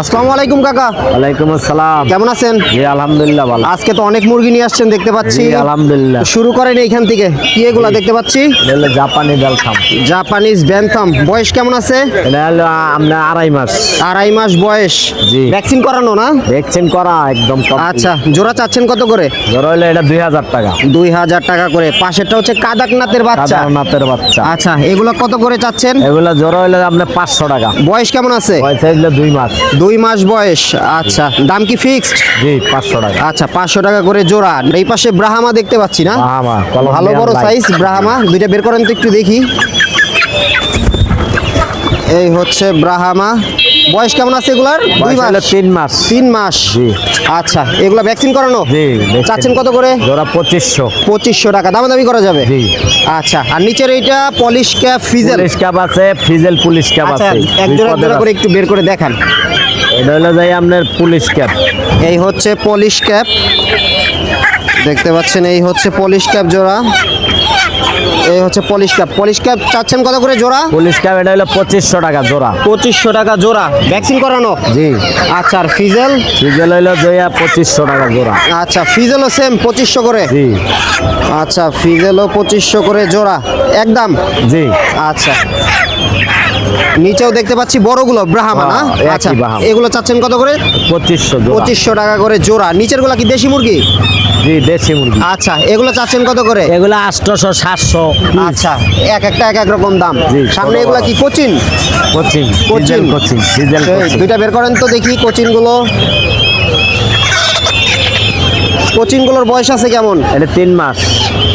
আসসালামু আলাইকুম কাকা। ওয়ালাইকুম আসসালাম। কেমন আছেন? জি আলহামদুলিল্লাহ ভালো। আজকে তো অনেক মুরগি নিয়ে আসছেন দেখতে পাচ্ছি। আলহামদুলিল্লাহ। শুরু করেন এইখান থেকে। কি এগুলা দেখতে পাচ্ছি? হলো জাপানি বেলথাম জাপানিজ ব্যান্থাম। বয়স কেমন আছে? এটা হলো আপনার আড়াই মাস। আড়াই মাস বয়স। জি। ভ্যাকসিন করানো না? ভ্যাকসিন করা একদম আচ্ছা জোড়া চাচ্ছেন কত করে? হলো এটা দুই হাজার টাকা। দুই হাজার টাকা করে। পাশেরটা হচ্ছে কাদাকনাথের বাচ্চা। কাদারনাথের বাচ্চা। আচ্ছা এগুলো কত করে চাচ্ছেন? এগুলো জোর হইলে আপনার পাঁচশো টাকা। বয়স কেমন আছে? পয়সা হইলে দুই মাস। দুই মাস বয়স। আচ্ছা দাম কি ফিক্সড? জি পাঁচশো টাকা। আচ্ছা পাঁচশো টাকা করে জোড়া। এই পাশে ব্রাহামা দেখতে পাচ্ছি না? ভালো বড় সাইজ ব্রাহামা। দুইটা বের করেন তো একটু দেখি। এই হচ্ছে ব্রাহামা। বয়স কেমন আছে এগুলার? দুই মাস। তিন মাস। তিন মাস। আচ্ছা এগুলা ভ্যাকসিন করানো? চাচ্ছেন কত করে? জোড়া পঁচিশশো। পঁচিশশো টাকা। দামা দামি করা যাবে। আচ্ছা আর নিচের এইটা পলিশ ক্যাপ ফিজেল ক্যাপ আছে ফিজেল পুলিশ ক্যাপ আছে। এক জোড়া করে। একটু বের করে দেখান। এটা হলো যাই আপনার পুলিশ ক্যাপ এই হচ্ছে পলিশ ক্যাপ দেখতে পাচ্ছেন এই হচ্ছে পলিশ ক্যাপ জোড়া। এই হচ্ছে পলিশ ক্যাপ পলিশ ক্যাপ চাচ্ছেন কত করে জোড়া? পুলিশ ক্যাপ এটা হলো পঁচিশশো টাকা জোড়া। পঁচিশশো টাকা জোড়া। ভ্যাকসিন করানো? জি। আচ্ছা আর ফিজেল? ফিজেল হইল জয়া পঁচিশশো টাকা জোড়া। আচ্ছা ফিজেলও সেম পঁচিশশো করে? জি। আচ্ছা ফিজেলও পঁচিশশো করে জোড়া। একদম? জি। আচ্ছা। নিচেও দেখতে পাচ্ছি বড়গুলো ব্রাহ্মা না? হ্যাঁ, আচ্ছা। এগুলো চাচ্ছেন কত করে? পঁচিশশো পঁচিশশো টাকা করে জোড়া। নিচেরগুলা কি দেশি মুরগি? জি দেশি মুরগি। আচ্ছা এগুলো চাচ্ছেন কত করে? এগুলো আটশোশো সাতশো আচ্ছা এক একটা এক এক রকম দাম। সামনে এগুলো কি Cochin? Coaching coaching Cochin diesel দুইটা বের করেন তো দেখি কোচিন গুলো কোচিনগুলোর বয়স আছে কেমন? এটা তিন মাস।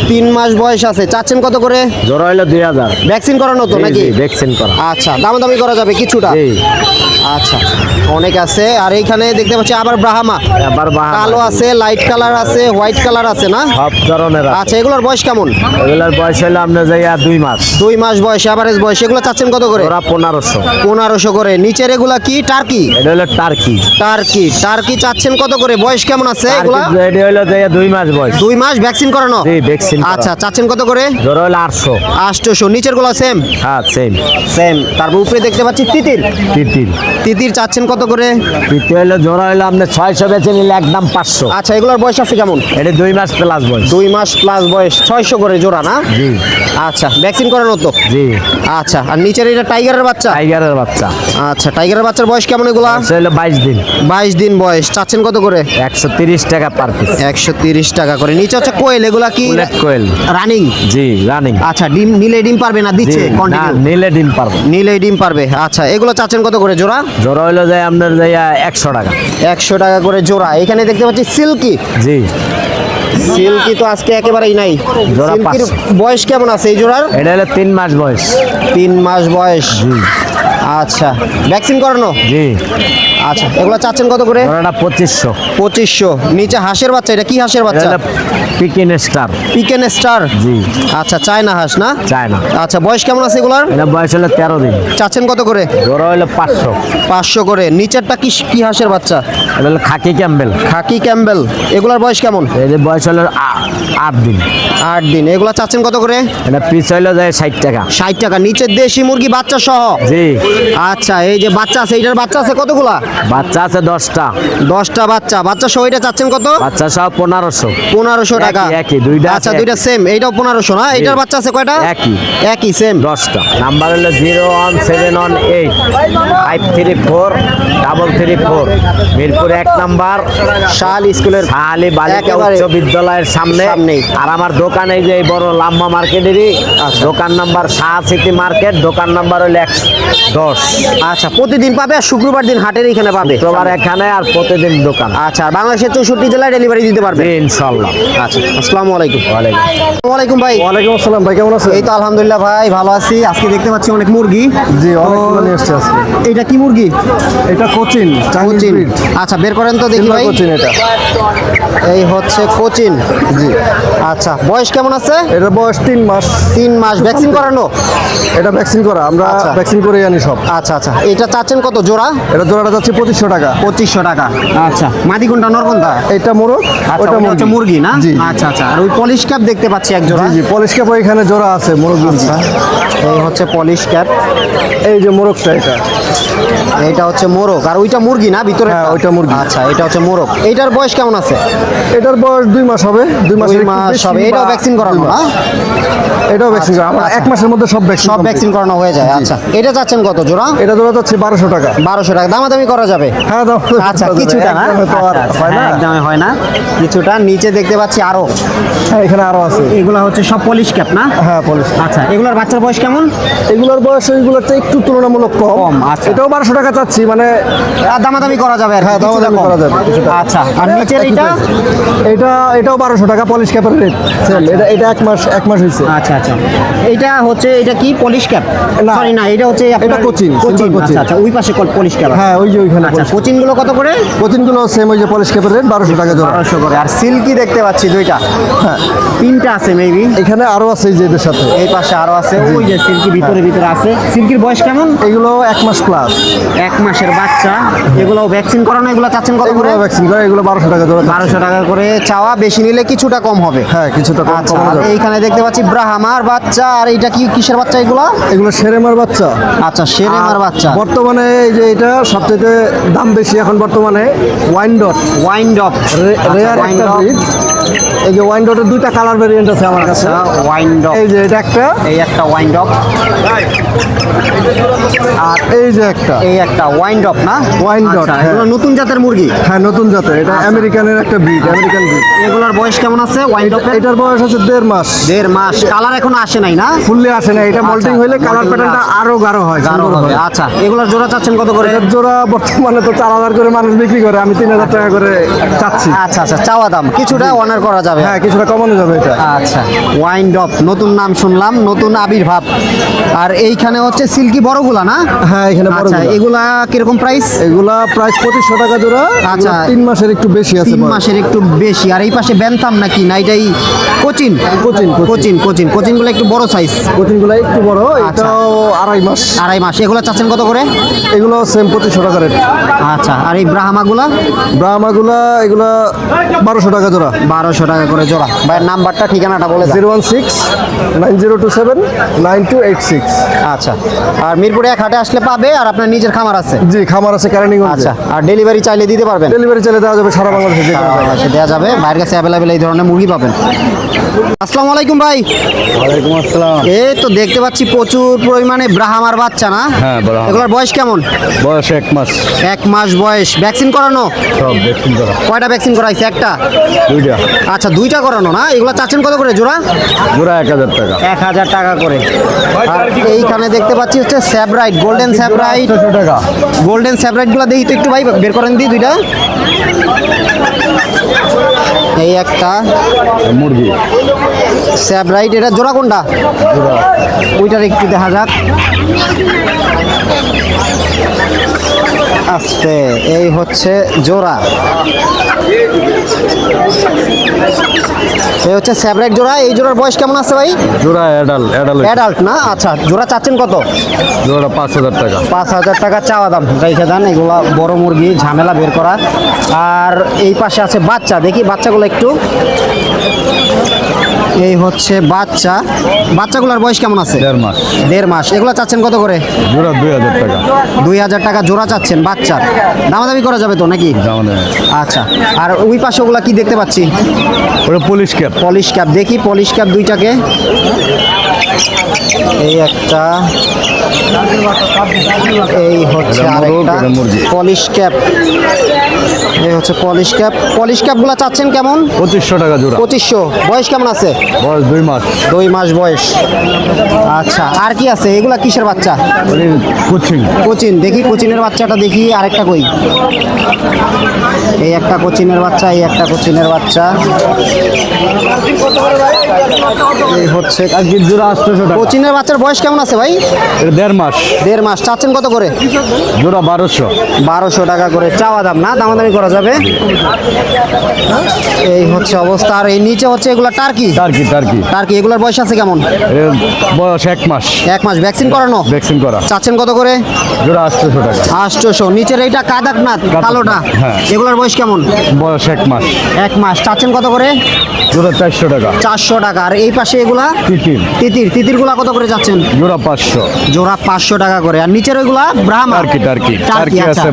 তিন মাস বয়স আছে। চাচ্ছেন কত করে? জোড়া হইল দুই হাজার। ভ্যাকসিন করানো তো নাকি? ভ্যাকসিন করা। আচ্ছা দামাদামি করা যাবে কিছুটা? আচ্ছা অনেক আছে। আর এইখানে দেখতে পাচ্ছি আবার ব্রাহ্মা। বাহামা। কালো আছে লাইট কালার আছে হোয়াইট কালার আছে না? সব ধরনের আচ্ছা এগুলোর বয়স কেমন? এগুলোর বয়স হইল আপনার যাইয়া দুই মাস। দুই মাস বয়স অ্যাভারেজ বয়স। এগুলো চাচ্ছেন কত করে? জোড়া পনেরোশো। পনেরোশো করে। নিচের এগুলা কি? টার্কি? এটা হলো টার্কি। টার্কি। টার্কি চাচ্ছেন কত করে? বয়স কেমন আছে এগুলা? এটা হইল যাইয়া দুই মাস বয়স। দুই মাস ভ্যাকসিন করানো? জি ভ্যাকসিন আচ্ছা চাচ্ছেন কত করে? জোড়া হইল আটশো। আষ্টশো নিচেরগুলো সেম হ্যাঁ সেম সেম তারপর উপরে দেখতে পাচ্ছি তিতির। তিতির। তিতির চাচ্ছেন কত করে? তৃতীয় হইল জোড়া হইল আপনার ছয়শো বেচে নিলে একদম পাঁচশো। আচ্ছা এগুলোর বয়স আছে কেমন? এটা দুই মাস প্লাস বয়স। দুই মাস প্লাস বয়স। ছয়শো করে জোড়া না? জি। আচ্ছা ভ্যাকসিন করানো তো? জি। আচ্ছা আর নিচের এটা টাইগারের বাচ্চা? টাইগারের বাচ্চা। আচ্ছা টাইগারের বাচ্চার বয়স কেমন এগুলা? হলো বাইশ দিন। বাইশ দিন বয়স। চাচ্ছেন কত করে? একশো তিরিশ টাকা পার পিস একশো তিরিশ টাকা করে। নিচে হচ্ছে কোয়েল এগুলা কি কোয়েল। রানিং? জি রানিং। আচ্ছা ডিম নিলে ডিম পারবে না? দিচ্ছে নিলে ডিম পারব। নিলে ডিম পারবে আচ্ছা এগুলো চাচ্ছেন কত করে জোড়া? জোড়া হইল যায় আপনার যাইয়া একশো টাকা। একশো টাকা করে জোড়া। এখানে দেখতে পাচ্ছি সিল্কি। জি। সিল্কি তো আজকে একেবারেই নাই। জোড়া বয়স কেমন আছে এই জোড়ার? এটা হলো তিন মাস বয়স। তিন মাস বয়স। আচ্ছা ভ্যাকসিন করানো? জি। আচ্ছা এগুলো চাচ্ছেন কত করে? জোড়াটা পঁচিশশো। পঁচিশশো। নিচে হাঁসের বাচ্চা এটা কি হাঁসের বাচ্চা? হলো পিকিন স্টার। Pekin star? জি। আচ্ছা চায়না হাঁস না? চায় না আচ্ছা বয়স কেমন আছে এগুলার? এটা বয়স হলো তেরো দিন। চাচ্ছেন কত করে? জোড়া হলো পাঁচশো। পাঁচশো করে। নিচেরটা কি কি হাঁসের বাচ্চা? এটা হলো খাকি ক্যাম্বেল। খাকি ক্যাম্বেল। এগুলার বয়স কেমন? এদের বয়স হলো আট দিন। আট দিন। এগুলা চাচ্ছেন কত করে? এটা পিস হইল যায় ষাট টাকা। ষাট টাকা। নিচের দেশি মুরগি বাচ্চা সহ? জি। আচ্ছা এই যে বাচ্চা আছে এইটার বাচ্চা আছে কতগুলা? বাচ্চা আছে দশটা। দশটা বাচ্চা। বাচ্চা সহ এটা চাচ্ছেন কত? বাচ্চা সব পনেরোশো। পনেরোশো টাকা। একই, দুইটা আচ্ছা দুইটা সেম এইটাও পনেরোশো না? এইটার বাচ্চা আছে কয়টা? একই। একই সেম দশটা। নাম্বার হলো zero one seven one eight. Five three four double three four. Mirpur এক নাম্বার। শাল স্কুলের শাহালি বালিকা উচ্চ বিদ্যালয়ের সামনে। আর আমার দোকান এই যে বড় লাম্বা মার্কেটেরই দোকান নাম্বার শাহ সিটি মার্কেট দোকান নাম্বার হলো এক দশ। আচ্ছা প্রতিদিন পাবে আর শুক্রবার দিন হাটের এখানে পাবে? শুক্রবার এখানে আর প্রতিদিন দোকান। আচ্ছা বাংলাদেশের চৌষট্টি জেলায় ডেলিভারি দিতে পারবে? ইনশাল্লাহ। আচ্ছা আসসালামু আলাইকুম। ওয়ালাইকুম আলাইকুম ভাই। ওয়ালাইকুম আসসালাম ভাই কেমন আছেন? এই তো আলহামদুলিল্লাহ ভাই ভালো আছি। আজকে দেখতে পাচ্ছি অনেক মুরগি। জি তো অনেকগুলো নিয়ে এসছে আজকে। এটা কি মুরগি? এটা কোচিন কোচিন। আচ্ছা বের করেন তো দেখি ভাই। কোচিন এটা। এই হচ্ছে কোচিন। জি। আচ্ছা বয়স কেমন আছে? এটা বয়স তিন মাস। তিন মাস। ভ্যাকসিন করানো? এটা ভ্যাকসিন করা। আমরা আচ্ছা। ভ্যাকসিন করে করেই আনি সব। আচ্ছা আচ্ছা। এটা চাচ্ছেন কত? জোড়া? এটা জোড়াটা যাচ্ছে পঁচিশশো টাকা। পঁচিশশো টাকা। আচ্ছা। মাদি কোনটা? নর এটা মোরগ আচ্ছা ওটা হচ্ছে মুরগি। না? আচ্ছা আচ্ছা। আর ওই পলিশ ক্যাপ দেখতে পাচ্ছি এক জোড়া। জি পলিশ ক্যাপ এখানে জোড়া আছে মোরগ আচ্ছা। এই হচ্ছে পলিশ ক্যাপ এই যে মোরগটা এটা। এটা হচ্ছে মোরগ। আর ওইটা মুরগি না ভিতরে হ্যাঁ, ওইটা মুরগি। আচ্ছা এটা হচ্ছে মোরগ। এইটার বয়স কেমন আছে? এটার বয়স দুই মাস হবে। দুই মাস মাস হবে। এটাও ভ্যাকসিন করানো না? এটাও ভ্যাকসিন করা। এক মাসের মধ্যে সব ভ্যাকসিন সব ভ্যাকসিন করানো হয়ে যায় আচ্ছা। এটা চাচ্ছেন কত জোড়া? এটা জোড়া যাচ্ছে বারোশো টাকা। বারোশো টাকা। দামাদামি করা যাবে? হ্যাঁ আচ্ছা কিছুটা না? একদমই আচ্ছা, হয় না। হ্যাঁ, হয় কিছুটা নিচে দেখতে পাচ্ছি আরও। হ্যাঁ এখানে আরও আছে। এগুলো হচ্ছে সব পলিশ ক্যাপ না? হ্যাঁ পলিশ আচ্ছা এগুলোর বাচ্চার বয়স কেমন? এগুলোর বয়স ওইগুলোর চেয়ে একটু তুলনামূলক কম। আচ্ছা। এটাও বারোশো টাকা চাচ্ছি মানে আর দামাদামি করা যাবে আর হ্যাঁ, দামাদামি করা যাবে, আচ্ছা আর নিচের একই এটা? এটা এটাও বারোশো টাকা পলিশ ক্যাপের রেট এটা এটা এক মাস এক মাস হয়েছে আচ্ছা আচ্ছা। এটা হচ্ছে এটা কি পলিশ ক্যাপ। সরি না এটা হচ্ছে এটা কোচিন কোচিন। আচ্ছা আচ্ছা ওই পাশে পলিশ ক্যাপ হ্যাঁ ওই যে ওইখানে আচ্ছা কোচিনগুলো কত করে? কোচিনগুলো সেম ওই যে পলিশ ক্যাপের রেট বারোশো টাকা জোড়া। বারোশো করে। আর সিল্কি দেখতে পাচ্ছি দুইটা। হ্যাঁ তিনটা আছে মেবি এখানে আরও আছে যে এদের সাথে। এই পাশে আরও আছে ওই যে সিল্কি ভিতরে ভিতরে আছে। সিল্কির বয়স কেমন? এগুলো এক মাস প্লাস এক মাসের বাচ্চা। এগুলো ভ্যাকসিন করানো এগুলো চাচ্ছেন কত করে? ভ্যাকসিন করে এগুলো বারোশো টাকা জোড়া চাচ্ছি। বারোশো টাকা করে। চাওয়া বেশি নিলে কিছুটা কম হবে। হ্যাঁ কিছুটা কম আচ্ছা। এইখানে দেখতে পাচ্ছি ব্রাহ্মার বাচ্চা আর এটা কি কিসের বাচ্চা এগুলো? এগুলো সেরেমার বাচ্চা। আচ্ছা সেরেমার আর বাচ্চা। বর্তমানে এই যে এটা সবচেয়ে দাম বেশি এখন বর্তমানে ওয়াইন ডট ওয়াইন রেয়ার একটা ব্রিড এই যে ওয়াইন ডটের দুইটা কালার ভেরিয়েন্ট আছে আমার কাছে। ওয়াইন ডপ এই যে এটা একটা। এই একটা ওয়াইন ডপ আর এই যে একটা। এই একটা ওয়াইন ডপ না? Dog, আচ্ছা, হ্যাঁ। এগুলো নতুন জাতের মুরগি? হ্যাঁ নতুন জাতের। এটা আমেরিকানের একটা ব্রিড আমেরিকান ব্রিড এগুলোর বয়স কেমন আছে ওয়াইন ডপের এটার বয়স হচ্ছে দেড় মাস। দেড় মাস। কালার এখনও আসে নাই না? ফুললে আসে না এটা মল্টিং হইলে কালার প্যাটার্নটা আরও গাঢ় হয় গাঢ় হবে। আচ্ছা এগুলোর জোড়া চাচ্ছেন কত করে? জোড়া বর্তমানে তো চার হাজার করে মানুষ বিক্রি করে। আমি তিন হাজার টাকা করে চাচ্ছি। আচ্ছা আচ্ছা চাওয়া দাম। কিছুটা অনার করা যাবে। হ্যাঁ কিছুটা কমানো যাবে এটা। আচ্ছা ওয়াইন ডপ নতুন নাম শুনলাম নতুন আবির্ভাব। আর এইখানে হচ্ছে সিল্কি বড়গুলা না? হ্যাঁ এখানে আচ্ছা এগুলা কীরকম প্রাইস এগুলা প্রাইস পঁচিশশো টাকা জোড়া। আচ্ছা। তিন মাসের একটু বেশি আছে তিন মাসের একটু বেশি। আর এই পাশে ব্যান্তাম নাকি? না এটাই কোচিন? কোচিন, কোচিন। কোচিন কোচিন। কোচিনগুলো একটু বড় সাইজ কোচিনগুলো একটু বড় আচ্ছা। এটাও আড়াই মাস। আড়াই মাস। এগুলো চাচ্ছেন কত করে? এগুলো সেম পঁচিশশো টাকা রেট আচ্ছা আর এই ব্রাহ্মাগুলা? ব্রাহ্মাগুলা এগুলা বারোশো টাকা জোড়া। বারোশো টাকা করে জোড়া। ভাইয়ের নাম্বারটা ঠিকানাটা বলে zero one six nine zero two seven nine two eight six. আচ্ছা। আর মিরপুরে এক হাটে আসলে পাবে আর আপনার নিজের খামার আছে। জি খামার আছে ক্যারেনিং আচ্ছা আর ডেলিভারি চাইলে দিতে পারবেন? ডেলিভারি চলে দেওয়া যাবে সারা বাংলাদেশে দেওয়া যাবে। বাইরের কাছে অ্যাভেলেবেল এই ধরনের মুরগি পাবেন। আসসালামু আলাইকুম ভাই। ওয়ালাইকুম আসসালাম। এই তো দেখতে পাচ্ছি প্রচুর পরিমাণে ব্রাহ্মার বাচ্চা না? হ্যাঁ, ব্রাহ্মা। এগুলোর বয়স কেমন? বয়স এক মাস। এক মাস বয়স। ভ্যাকসিন করানো? সব ভ্যাকসিন করা। কয়টা ভ্যাকসিন করাইছে? একটা? দুইটা। আচ্ছা দুইটা করানো না? এগুলো চাচ্ছেন কত করে জোড়া? জোড়া এক হাজার টাকা। এক হাজার টাকা করে। আর এইখানে দেখতে পাচ্ছি হচ্ছে স্যাবরাইট গোল্ডেন স্যাপ্রাইট ছশো টাকা। গোল্ডেন স্যাবরাইটগুলো দেখি তো একটু ভাই বের করেন দিই দুইটা। এই একটা। মুরগি। স্যাপ্রাইট এটা জোড়া কোনটা? ওইটার একটু দেখা যাক। আস্তে এই হচ্ছে জোড়া। এই হচ্ছে স্যাবরাইট জোড়া। এই জোড়ার বয়স কেমন আছে ভাই? জোড়া অ্যাডাল অ্যাডাল অ্যাডাল্ট না? আচ্ছা জোড়া চাচ্ছেন কত? জোড়া পাঁচ হাজার টাকা। পাঁচ হাজার টাকা চাওয়া দাম রেখে দেন। এগুলা বড় মুরগি ঝামেলা বের করা আর এই পাশে আছে বাচ্চা। দেখি বাচ্চাগুলো একটু। এই হচ্ছে বাচ্চা। বাচ্চাগুলোর বয়স কেমন আছে? দেড় মাস। দেড় মাস। এগুলো চাচ্ছেন কত করে? জোড়া দুই হাজার টাকা। দুই হাজার টাকা জোড়া চাচ্ছেন বাচ্চার দামাদামি করা যাবে তো নাকি? আচ্ছা। আর ওই পাশে ওগুলা কি দেখতে পাচ্ছি? ওটা পুলিশ ক্যাপ পলিশ ক্যাপ দেখি পলিশ ক্যাপ দুইটাকে। এই একটা। এই হচ্ছে আরেকটা। পলিশ ক্যাপ এই হচ্ছে পলিশ ক্যাপ। পলিশ ক্যাপগুলো চাচ্ছেন কেমন? পঁচিশশো টাকা জোড়া। পঁচিশশো। বয়স কেমন আছে? বয়স দুই মাস। দুই মাস বয়স। আচ্ছা আর কি আছে? এগুলা কিসের বাচ্চা? কোচিং কোচিন। দেখি কোচিনের বাচ্চাটা দেখি আরেকটা কই। এই একটা কোচিনের বাচ্চা এই একটা কোচিনের বাচ্চা। এই হচ্ছে জোড়া আটশোশো টাকা। কোচিনের বাচ্চার বয়স কেমন আছে ভাই? দেড় মাস। দেড় মাস। চাচ্ছেন কত করে? জোড়া বারোশো। বারোশো টাকা করে। চাওয়া দাম না? দামাদামি করা যাবে। এই হচ্ছে অবস্থা। আর এই নিচে হচ্ছে এগুলা টার্কি? Turkey turkey. টার্কি এগুলোর বয়স আছে কেমন? বয়স এক মাস। এক মাস। ভ্যাকসিন করানো? ভ্যাকসিন করা। চাচ্ছেন কত করে? জোড়া আটশোশো টাকা। আটশোশো। নিচের এইটা কাদাকনাথ কালোটা? হ্যাঁ। এগুলোর বয়স কেমন? বয়স এক মাস। এক মাস। চাচ্ছেন কত করে? জোড়া চারশো টাকা। চারশো টাকা। আর এই পাশে এগুলা? তিতির। তিতির। তিতিরগুলা কত করে যাচ্ছেন জোড়া পাঁচশো। জোড়া পাঁচশো টাকা করে। আর নিচের ওইগুলা ব্রাহ্মা? Turkey, turkey. আচ্ছা। টার্কি আছে।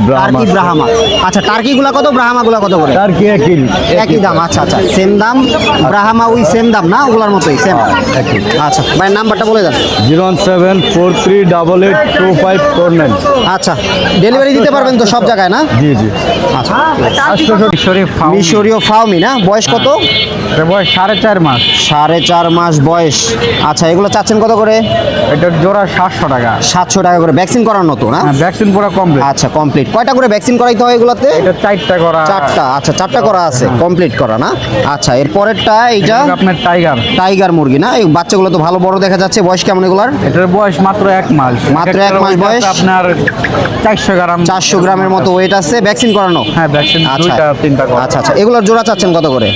ব্রাহ্মা। আচ্ছা টার্কিগুলা কত ব্রাহ্মাগুলা কত করে? টার্কি একই একই দাম আচ্ছা আচ্ছা। সেম দাম ব্রাহ্মা ওই সেম দাম না? ওগুলার মতোই সেম একই। আচ্ছা ভাই নাম্বারটা বলে দেন। Zero one seven four three double eight two five four nine. আচ্ছা ডেলিভারি দিতে পারবেন তো সব জায়গায় না? জি জি। আচ্ছা। মিশরীয় ফাউমি না? বয়স কত? বয়স সাড়ে চার মাস। সাড়ে চার মাস বয়স। আচ্ছা এগুলো চাচ্ছেন কত করে? এটা জোড়া সাতশো টাকা। সাতশো টাকা করে। ভ্যাকসিন করানো তো না? হ্যাঁ ভ্যাকসিন পুরো কমপ্লিট আচ্ছা কমপ্লিট কয়টা করে ভ্যাকসিন করাইতে হয় এগুলোতে? চারটা করা চারটা আচ্ছা চারটা করা আছে কমপ্লিট করা না? আচ্ছা এর পরেরটা এইটা আপনার টাইগার টাইগার মুরগি না? এই বাচ্চাগুলো তো ভালো বড় দেখা যাচ্ছে বয়স কেমন এগুলার? এটার বয়স মাত্র এক মাস। মাত্র এক মাস বয়স? আপনার চারশো গ্রাম। চারশো গ্রামের মতো ওয়েট আছে। ভ্যাকসিন করানো? হ্যাঁ ভ্যাকসিন আচ্ছা। দুইটা তিনটা আচ্ছা আচ্ছা এগুলোর জোড়া চাচ্ছেন কত করে?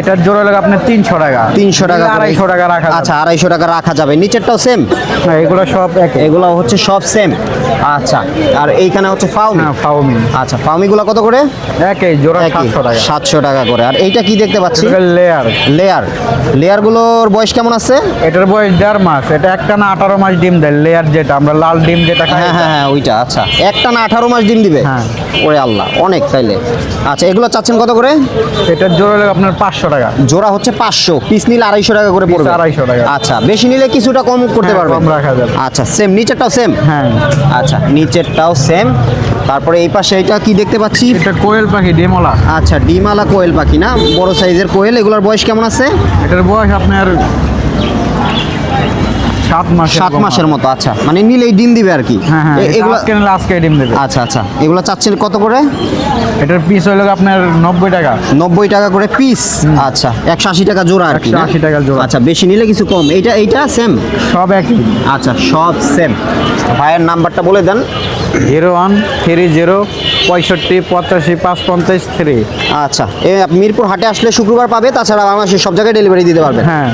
এটার জোড়া লাগে আপনার তিনশো টাকা। তিনশো টাকা আড়াইশো টাকা রাখা আচ্ছা আড়াইশো টাকা রাখা যাবে। নিচেরটাও সেম হ্যাঁ এগুলো সব এক এগুলো হচ্ছে সব সেম আচ্ছা আর এইখানে হচ্ছে ফাউমি হ্যাঁ ফাউমি আচ্ছা ফাউমিগুলো কত করে? একই জোড়া সাতশো টাকা। সাতশো টাকা করে। আর এইটা কি দেখতে পাচ্ছি? লেয়ার লেয়ার লেয়ারগুলোর বয়স কেমন আছে? এটার বয়স দেড় মাস। এটা একটা না আঠারো মাস ডিম দেয় লেয়ার যেটা আমরা লাল ডিম যেটা খাই হ্যাঁ হ্যাঁ হ্যাঁ ওইটা আচ্ছা। একটা না আঠারো মাস ডিম দিবে? হ্যাঁ। ওরে আল্লাহ অনেক তাইলে। আচ্ছা এগুলো চাচ্ছেন কত করে? এটার জোড়া আপনার পাঁচশো টাকা। জোড়া হচ্ছে পাঁচশো। পিস নিলে আড়াইশো টাকা করে পড়বে। আড়াইশো টাকা। আচ্ছা বেশি নিলে কিছুটা কম করতে হ্যাঁ, পারবে। আচ্ছা সেম নিচেরটাও সেম হ্যাঁ। আচ্ছা নিচেরটাও সেম তারপরে এই পাশে এটা কি দেখতে পাচ্ছি? এটা কোয়েল পাখি ডিমালা আচ্ছা ডিমালা কোয়েল পাখি না? বড় সাইজের কোয়েল এগুলোর বয়স কেমন আছে? এটার বয়স আপনার সাত মাস সাত মাসের মতো আচ্ছা। মানে নিলেই ডিম দিবে আর কি। হ্যাঁ হ্যাঁ এগুলো আজকে আজকে ডিম দেবে। আচ্ছা আচ্ছা। এগুলো চাচ্ছেন কত করে? এটার পিস হইল আপনার নব্বই টাকা। নব্বই টাকা করে পিস আচ্ছা একশো আশি টাকা জোড়া আর কি? 180 টাকা জোড়া। আচ্ছা বেশি নিলে কিছু কম। এইটা এইটা সেম সব একই। আচ্ছা সব সেম ভাইয়ের নাম্বারটা বলে দেন। জিরো ওয়ান থ্রি জিরো পঁয়ষট্টি পঁচাশি পাঁচ পঞ্চাশ থ্রি। আচ্ছা এ মিরপুর হাটে আসলে শুক্রবার পাবে তাছাড়া বাংলাদেশের সব জায়গায় ডেলিভারি দিতে পারবে। হ্যাঁ।